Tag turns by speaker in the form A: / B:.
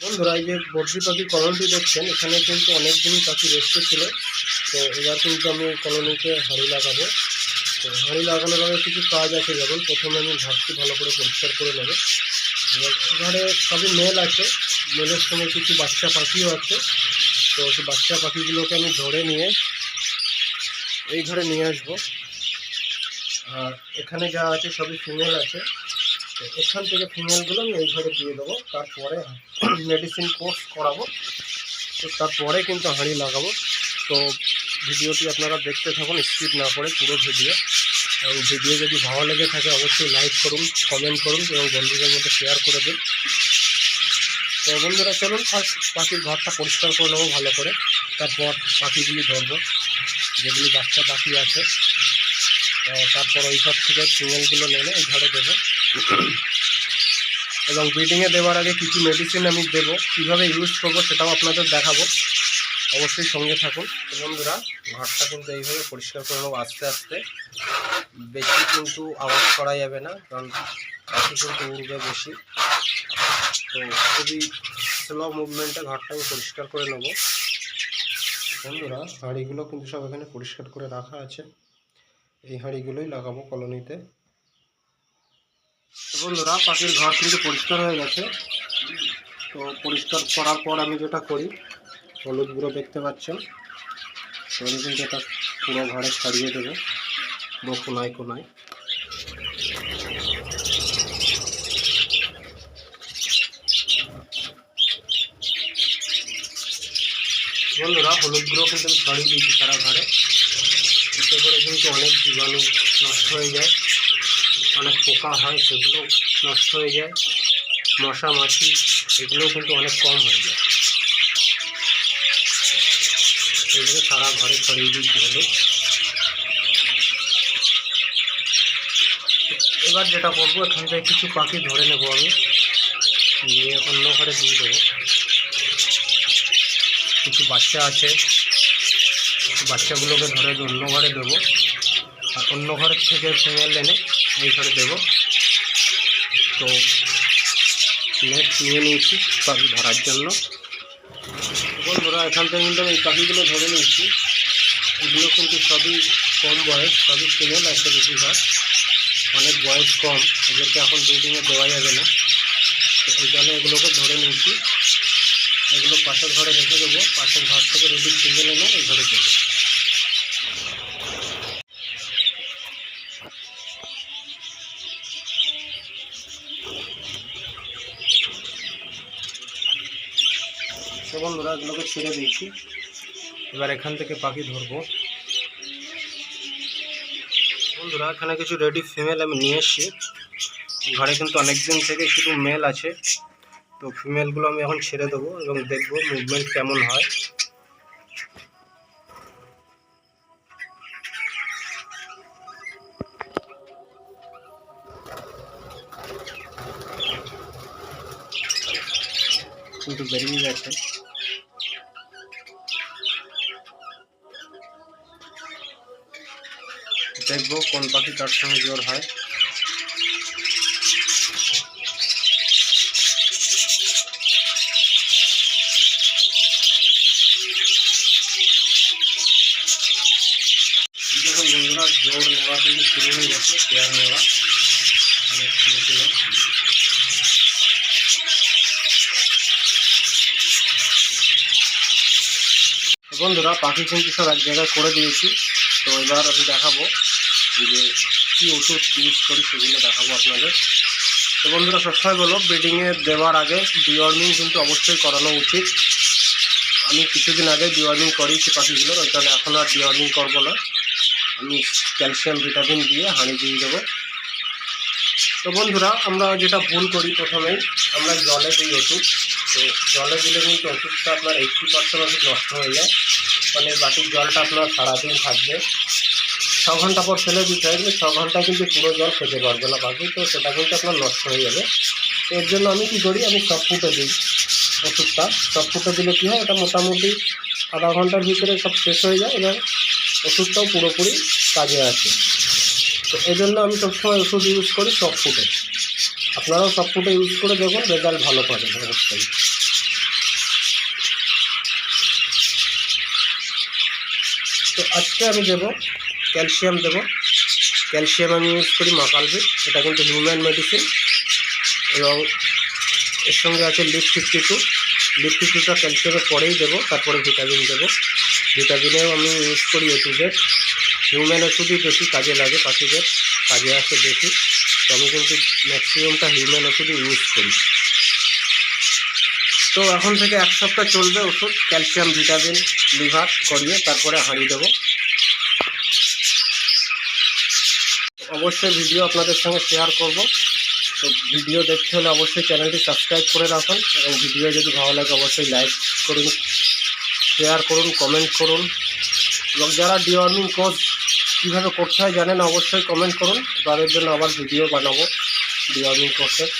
A: বন্ধুরা এই যে বদ্রি পাখির কলোনিটি দেখছেন, এখানে কিন্তু অনেক দিনই পাখি রেস্টে ছিল। তো এবার কিন্তু আমি কলোনিতে হাঁড়ি লাগাবো। তো হাঁড়ি লাগানোর আগে কিছু কাজ আছে, যেমন প্রথমে আমি ঘরটি ভালো করে পরিষ্কার করে নেব। এবার সবই মেল আছে। মেলের সঙ্গে কিছু বাচ্চা পাখিও আছে। তো সেই বাচ্চা পাখিগুলোকে আমি ধরে নিয়ে এই ঘরে নিয়ে আসব। আর এখানে যা আছে সবই ফিমেল আছে। এখান থেকে ফিমেলগুলো আমি এইভাবে দিয়ে দেবো। তারপরে মেডিসিন কোর্স করাবো। তো তারপরে কিন্তু হাঁড়ি লাগাবো। তো ভিডিওটি আপনারা দেখতে থাকুন স্কিপ না করে পুরো ভিডিও। এবং ভিডিও যদি ভালো লেগে থাকে, অবশ্যই লাইক করুন কমেন্ট করুন এবং বন্ধুদের মধ্যে শেয়ার করে দিন। তো বন্ধুরা, চলুন ফার্স্ট পাখির ঘরটা পরিষ্কার করে নেব ভালো করে। তারপর পাখিগুলি ধরবো, যেগুলি বাচ্চা পাখি আছে। তারপর ওই ঘর থেকে ফিমেলগুলো নেমে এই ঘরে দেবো। এবং ব্রিডিংয়ে দেওয়ার আগে কী কী মেডিসিন আমি দেবো, কীভাবে ইউজ করব সেটাও আপনাদের দেখাবো। অবশ্যই সঙ্গে থাকুন। বন্ধুরা ঘরটা কিন্তু এইভাবে পরিষ্কার করে নেব আস্তে আস্তে। বেশি কিন্তু আওয়াজ করা যাবে না, কারণ পাখি কিন্তু উড়বে বেশি। তো খুবই স্লো মুভমেন্টে ঘরটা আমি পরিষ্কার করে নেব। বন্ধুরা, হাঁড়িগুলো কিন্তু সব এখানে পরিষ্কার করে রাখা আছে। এই হাঁড়িগুলোই লাগাবো কলোনিতে বন্ধুরা পাখির ঘর কিন্তু পরিষ্কার হয়ে গেছে। তো পরিষ্কার করার পর আমি যেটা করি, হলুদ গুঁড়ো দেখতে পাচ্ছেন। তো আমি কিন্তু এটা পুরো ঘরে ছাড়িয়ে দেবো পুরো কোনায় কোনায়। বন্ধুরা, হলুদ গুঁড়ো কিন্তু আমি ছড়িয়ে দিয়েছি সারা ঘরে। এতে করে কিন্তু অনেক জীবাণু নষ্ট হয়ে যায়। অনেক পোকা হয়, সেগুলো নষ্ট হয়ে যায়। মশা, মাছি, এগুলোও কিন্তু অনেক কম হয়ে যায়। এগুলো সারা ঘরে ছড়িয়ে দিচ্ছি হলুদ এবার যেটা করব এখান থেকে কিছু পাখি ধরে নেব আমি। নিয়ে অন্য ঘরে দিয়ে দেবো। কিছু বাচ্চা আছে। বাচ্চাগুলোকে ধরে অন্য ঘরে দেবো। আর অন্য ঘর থেকে ফিমেল এনে এই ঘরে দেবো। তো নেট নিয়ে নিয়েছি পাখি ধরার জন্য। বন্ধুরা, এখান থেকে কিন্তু আমি পাখিগুলো ধরে নিয়েছি। এগুলো কিন্তু সবই কম বয়স, সবই ফিমেল আছে বেশিরভাগ। অনেক বয়স কম, এদেরকে এখন ব্রিডিংয়ে দেওয়া যাবে না। তো এই কারণে এগুলোকে ধরে নিয়েছি। এগুলো পাশের ঘরে রেখে দেবো। পাশের ঘর থেকে রেডি সিঙ্গেল এনে এই ঘরে দেবো বন্ধুরা, এগুলোকে ছেড়ে দিয়েছি। এবার এখান থেকে পাখি ধরবো। বন্ধুরা, এখানে কিছু রেডি ফিমেল আমি নিয়ে এসেছি। ঘরে কিন্তু অনেক দিন থেকে শুধু মেল আছে। তো ফিমেলগুলো আমি এখন ছেড়ে দেবো এবং দেখব মুভমেন্ট কেমন হয়। কিন্তু বেরিয়ে গেছে। দেখব কোন পাখি তার সঙ্গে জোর হয়। জোর নেওয়া কিন্তু নেওয়া। বন্ধুরা, পাখি কিন্তু সব এক জায়গায় করে দিয়েছি। এবার আমি দেখাবো যে কী ওষুধ ইউজ করি সেগুলো দেখাবো আপনাদের। তো বন্ধুরা, সবসময় বলো ব্রিডিংয়ে দেওয়ার আগে ডিওয়ার্মিং কিন্তু অবশ্যই করানো উচিত। আমি কিছুদিন আগে ডিওয়ার্মিং করিয়েছি পাখিগুলোর ওই কারণে এখন আর ডিওয়ার্মিং করব না। আমি ক্যালসিয়াম ভিটামিন দিয়ে হাঁড়ি দিয়ে দেবো। তো বন্ধুরা, আমরা যেটা ভুল করি প্রথমেই, আমরা জলে দিই ওষুধ। তো জলে দিলে কিন্তু ওষুধটা আপনার এইটটি পার্সেন্ট ওষুধ নষ্ট হয়ে যায়। মানে বাটির জলটা আপনার সারাদিন থাকবে। ছ ঘণ্টা পর ফেলে দিতে হয়, কিন্তু ছ ঘন্টায় কিন্তু পুরো জল খেতে পারবে না বাকি তো সেটা কিন্তু আপনার নষ্ট হয়ে যাবে। এর জন্য আমি কী করি, আমি সব ফুটে দিই ওষুধটা। সব ফুটে দিলে কী হয় এটা মোটামুটি আধা ঘণ্টার ভিতরে সব শেষ হয়ে যায় এবং ওষুধটাও পুরোপুরি কাজে আসে। তো এই জন্য আমি সবসময় ওষুধ ইউজ করি সব ফুটে। আপনারাও সব ফুটে ইউজ করে দেখুন রেজাল্ট ভালো পাবেন অবশ্যই। তো আজকে আমি দেব ক্যালসিয়াম দেব। ক্যালসিয়াম আমি ইউজ করি মাকালবিট এটা কিন্তু হিউম্যান মেডিসিন। এবং এর সঙ্গে আছে লিপ ফিফটি টু। লিপ টুটা ক্যালসিয়ামের পরেই দেবো, তারপরে ভিটামিন দেবো। ভিটামিনেও আমি ইউজ করি ওষুধের হিউম্যান ওষুধই বেশি কাজে লাগে পাখিদের, কাজে আসে বেশি। তো আমি কিন্তু ম্যাক্সিমামটা হিউম্যান ওষুধই ইউজ করি। তো এখন থেকে এক সপ্তাহ চলবে ওষুধ, ক্যালসিয়াম, ভিটামিন, লিভার করিয়ে তারপরে হাঁড়ি দেবো। অবশ্যই ভিডিও আপনাদের সঙ্গে শেয়ার করব। তো ভিডিও দেখতে হলে অবশ্যই চ্যানেলটি সাবস্ক্রাইব করে রাখুন এবং ভিডিও যদি ভালো লাগে অবশ্যই লাইক করুন শেয়ার করুন কমেন্ট করুন। এবং যারা ডিওয়ার্মিং কোর্স কীভাবে করতে হয় জানেন অবশ্যই কমেন্ট করুন। তাদের জন্য আবার ভিডিও বানাবো ডিওয়ার্মিং কোর্সের